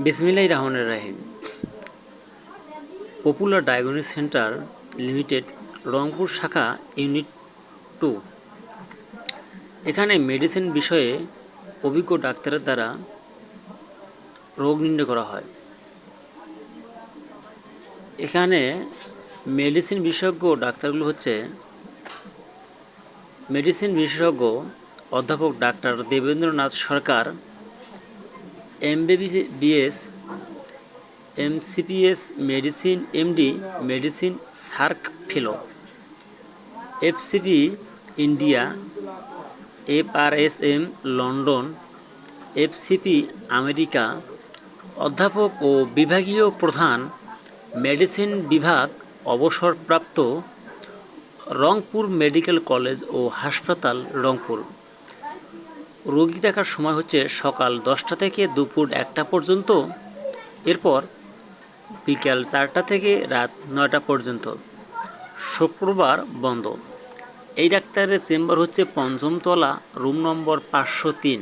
বিসমিল্লাহ রহমানের রাহিম। Popular diagnostic centre limited, Rangpur শাখা ইউনিট টু। এখানে মেডিসিন বিষয়ে অভিজ্ঞ ডাক্তারের দ্বারা রোগ নির্ণয় করা হয়। এখানে মেডিসিন বিশেষজ্ঞ ডাক্তারগুলো হচ্ছে মেডিসিন বিশেষজ্ঞ অধ্যাপক doctor Debendranath Sarkar MBBS MCPS medicine MD medicine SAARC fellow FCP India FRSM London FCP America অধ্যাপক ও বিভাগীয় প্রধান মেডিসিন বিভাগ, অবসরপ্রাপ্ত, রংপুর মেডিকেল কলেজ ও হাসপাতাল রংপুর। রোগী দেখার সময় হচ্ছে সকাল দশটা থেকে দুপুর একটা পর্যন্ত, এরপর বিকাল চারটা থেকে রাত নয়টা পর্যন্ত। শুক্রবার বন্ধ। এই ডাক্তারের চেম্বার হচ্ছে পঞ্চমতলা, রুম নম্বর পাঁচশো তিন।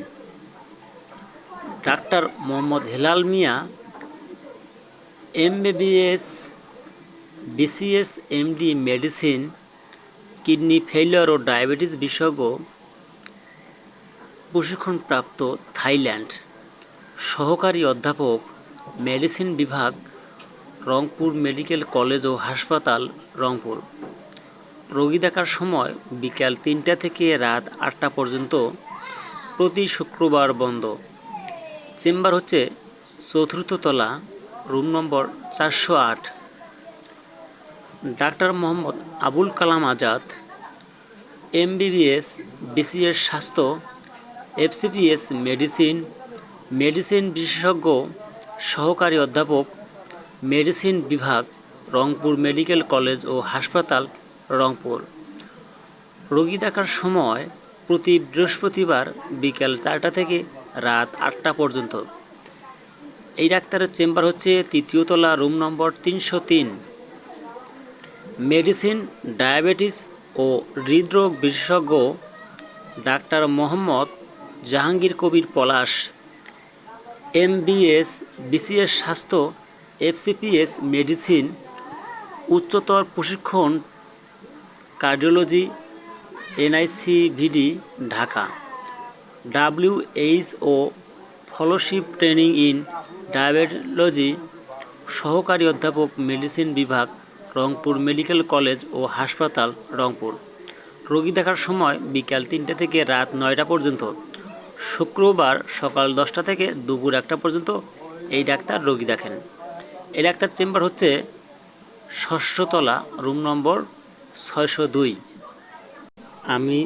Doctor Mohammad Helal Mia, MBBS, BCS, MD, medicine, kidney failure ও ডায়াবেটিস বিশেষজ্ঞ প্রশিক্ষণপ্রাপ্ত থাইল্যান্ড সহকারী অধ্যাপক মেডিসিন বিভাগ, রংপুর মেডিকেল কলেজ ও হাসপাতাল, রংপুর। রোগী দেখার সময় বিকাল তিনটা থেকে রাত আটটা পর্যন্ত প্রতি শুক্রবার বন্ধ। চেম্বার হচ্ছে চতুর্থ তলা, রুম নম্বর চারশো আট। ডাক্তার মোহাম্মদ আবুল কালাম আজাদ, এমবিবিএস, বিসিএস স্বাস্থ্য এফসিপিএস মেডিসিন মেডিসিন বিশেষজ্ঞ সহকারী অধ্যাপক মেডিসিন বিভাগ রংপুর মেডিকেল কলেজ ও হাসপাতাল রংপুর। রোগী দেখার সময় প্রতি বৃহস্পতিবার বিকেল চারটা থেকে রাত আটটা পর্যন্ত। এই ডাক্তারের চেম্বার হচ্ছে তৃতীয় তলা রুম নম্বর তিনশো তিন। মেডিসিন ডায়াবেটিস ও হৃদরোগ বিশেষজ্ঞ doctor Mohammad Jahangir Kabir Palash, M MBBS BCS স্বাস্থ্য এফসিপিএস মেডিসিন, উচ্চতর প্রশিক্ষণ, cardiology NICVD Dhaka. WHO fellowship training in diabetology, সহকারী অধ্যাপক মেডিসিন বিভাগ, রংপুর মেডিকেল কলেজ ও হাসপাতাল রংপুর। রোগী দেখার সময় বিকাল তিনটে থেকে রাত নয়টা পর্যন্ত শুক্রবার সকাল দশটা থেকে দুপুর একটা পর্যন্ত এই ডাক্তার রোগী দেখেন। এই ডাক্তার চেম্বার হচ্ছে ষষ্ঠতলা, রুম নম্বর ছয়শো দুই। আমি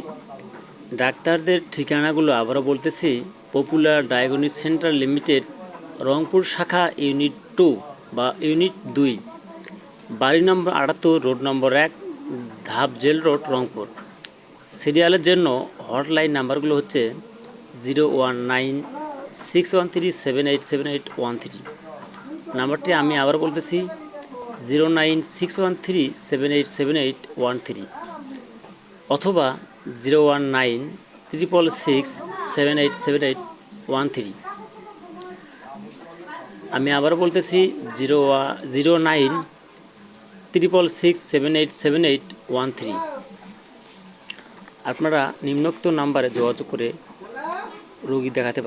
ডাক্তারদের ঠিকানাগুলো আবারও বলতেছি, popular diagnostic centre limited, Rangpur শাখা ইউনিট টু বা ইউনিট দুই, বাড়ি নম্বর আটাত্তর, রোড নম্বর এক, ধাপ জেল রোড, রংপুর। সিরিয়ালের জন্য হটলাইন নাম্বারগুলো হচ্ছে zero one nine six one three seven eight seven eight one three. নাম্বারটি আমি আবার বলতেছি, zero nine six one three seven eight seven eight one three. অথবা zero one nine triple six seven eight seven eight one three. আমি আবার বলতেছি, zero zero nine triple six seven eight seven eight one three. আপনারা নিম্নোক্ত নাম্বারে যোগাযোগ করে রোগী দেখাতে